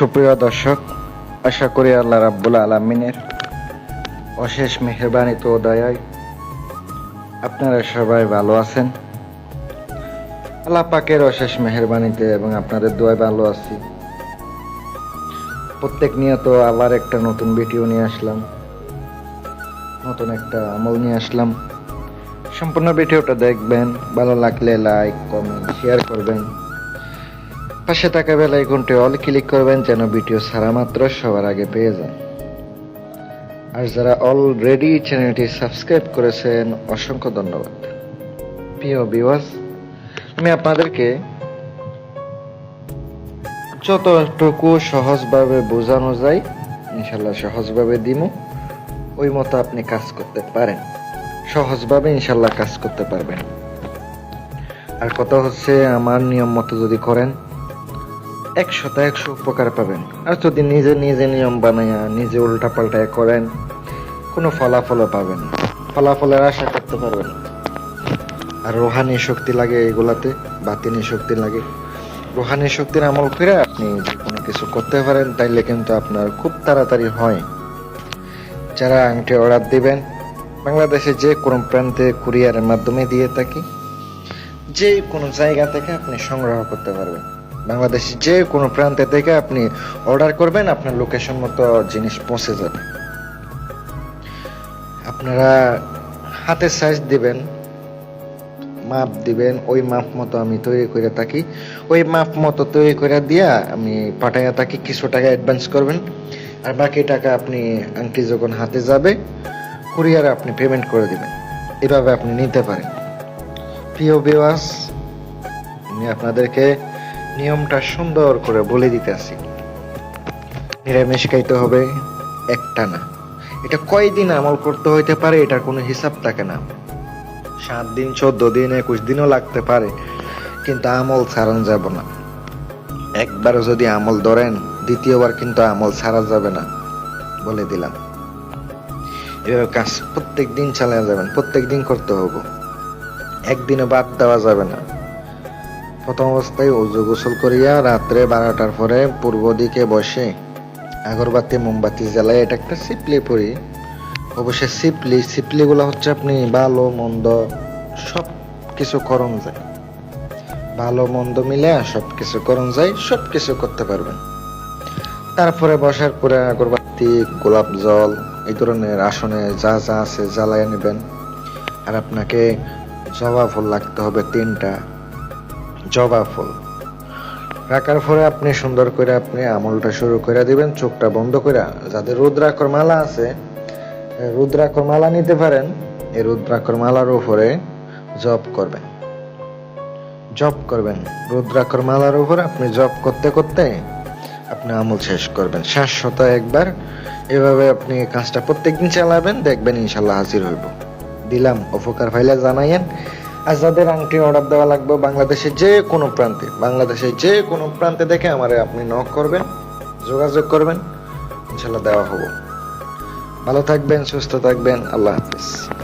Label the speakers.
Speaker 1: সুপ্রিয় দর্শক, আশা করি আল্লাহ রাব্বুল আলমিনের অশেষ মেহরবানি তো দয়ায় আপনারা সবাই ভালো আছেন। আল্লাহ পাকের অশেষ মেহরবানিতে এবং আপনাদের দোয়ায় ভালো আছি। প্রত্যেক নিয়ত আবার একটা নতুন ভিডিও নিয়ে আসলাম, নতুন একটা আমল নিয়ে আসলাম। সম্পূর্ণ ভিডিওটা দেখবেন, ভালো লাগলে লাইক কমেন্ট শেয়ার করবেন। পাশে থাকা বেল আইকনটি অল ক্লিক করবেন যেন ভিডিও ছাড়া মাত্র সবার আগে পেয়ে যান। আর যারা অলরেডি চ্যানেলটি সাবস্ক্রাইব করেছেন, অসংখ্য ধন্যবাদ। প্রিয় ভিউয়ার্স আমি আপনাদেরকে যতটুকু সহজভাবে বোঝানো যায় ইনশাল্লাহ সহজভাবে দিমু ওই মতো আপনি কাজ করতে পারেন। সহজভাবে ইনশাল্লাহ কাজ করতে পারবেন। আর কথা হচ্ছে, আমার নিয়ম মতো যদি করেন একশোতে একশো উপকার পাবেন। আর যদি নিজে নিজে নিয়ম বানাইয়া নিজে উল্টা পাল্টায় করেন, কোনো ফলাফলও পাবেন। ফলাফলের আশা করতে পারবেন। আর রোহানি শক্তি লাগে এগুলাতে, বাতিনি শক্তি লাগে। রোহানি শক্তির আমল করে আপনি যে কোনো কিছু করতে পারেন, তাইলে কিন্তু আপনার খুব তাড়াতাড়ি হয়। যারা আংটি অর্ডার দিবেন, বাংলাদেশে যে কোনো প্রান্তে কুরিয়ারের মাধ্যমে দিয়ে থাকি। যে কোনো জায়গা থেকে আপনি সংগ্রহ করতে পারবেন। বাংলাদেশে যে কোনো প্রান্তে থেকে আপনি অর্ডার করবেন, আপনার লোকেশন মতো জিনিস পৌঁছে যাবে। আপনারা হাতের সাইজ দিবেন, মাপ দিবেন, ওই মাপ মতো আমি তৈরি করে থাকি। ওই মাপ মতো তৈরি করে দিয়া আমি পাঠাইয়া থাকি, কিছু টাকা অ্যাডভান্স করবেন। আর বাকি টাকা আপনি আংটি যখন হাতে যাবে কুরিয়ারে আপনি পেমেন্ট করে দিবেন। এভাবে আপনি নিতে পারেন। প্রিয় বিওয়াস আমি আপনাদেরকে নিয়মটা সুন্দর করে বলে দিতে আসি নিরামিষ খাইতে হবে একটা না। এটা কয়দিন আমল করতে হইতে পারে, এটার কোনো হিসাব থাকে না। সাত দিন, চোদ্দ দিন, একুশ দিনও লাগতে পারে, কিন্তু আমল ছাড়ানো যাব না। একবার যদি আমল ধরেন, দ্বিতীয়বার কিন্তু আমল ছাড়া যাবে না, বলে দিলাম। এভাবে কাজ প্রত্যেক দিন চালিয়ে যাবেন প্রত্যেক দিন করতে হবে একদিনে বাদ দেওয়া যাবে না। প্রথম অবস্থায় উজু গোসল করিয়া রাত্রে বারোটার পরে পূর্ব দিকে বসে আগরবাতি, মোমবাতি জ্বালায় এটা একটা সিপলি পরি। অবশ্যই সিপলি সিপলি গুলো হচ্ছে আপনি ভালো, মন্দ সব কিছু করণ যায়। ভালো, মন্দ মিলে সব কিছু করণ যায় সব কিছু করতে পারবেন। তারপরে বসার পরে আগরবাতি, গোলাপ জল, এই ধরনের আসনে যা যা আছে জ্বালায় নেবেন। আর আপনাকে জবা ফুল লাগতে হবে তিনটা। জবা ফুল। রাখার পরে আপনি সুন্দর করে আপনি আমলটা শুরু করে দিবেন, চোখটা বন্ধ করে। যাদের রুদ্রাক্ষর মালা আছে রুদ্রাক্ষর মালা নিতে পারেন, এই রুদ্রাক্ষর মালার উপরে জপ করবেন। জপ করবেন। রুদ্রাক্ষর মালার উপরে আপনি জপ করতে করতে আপনি আমল শেষ করবেন। শেষ শাশ্বত একবার, এভাবে আপনি কাজটা প্রত্যেকদিন চালাবেন, দেখবেন ইনশাল্লাহ হাজির হইব। দিলাম, উপকার ফাইলে জানাইয়েন। আর যাদের আংটি অর্ডার দেওয়া লাগবে বাংলাদেশের যে কোনো প্রান্তে। বাংলাদেশের যে কোনো প্রান্তে দেখে আমার আপনি নক করবেন, যোগাযোগ করবেন ইনশাল্লাহ দেওয়া হব। ভালো থাকবেন, সুস্থ থাকবেন, আল্লাহ হাফিজ।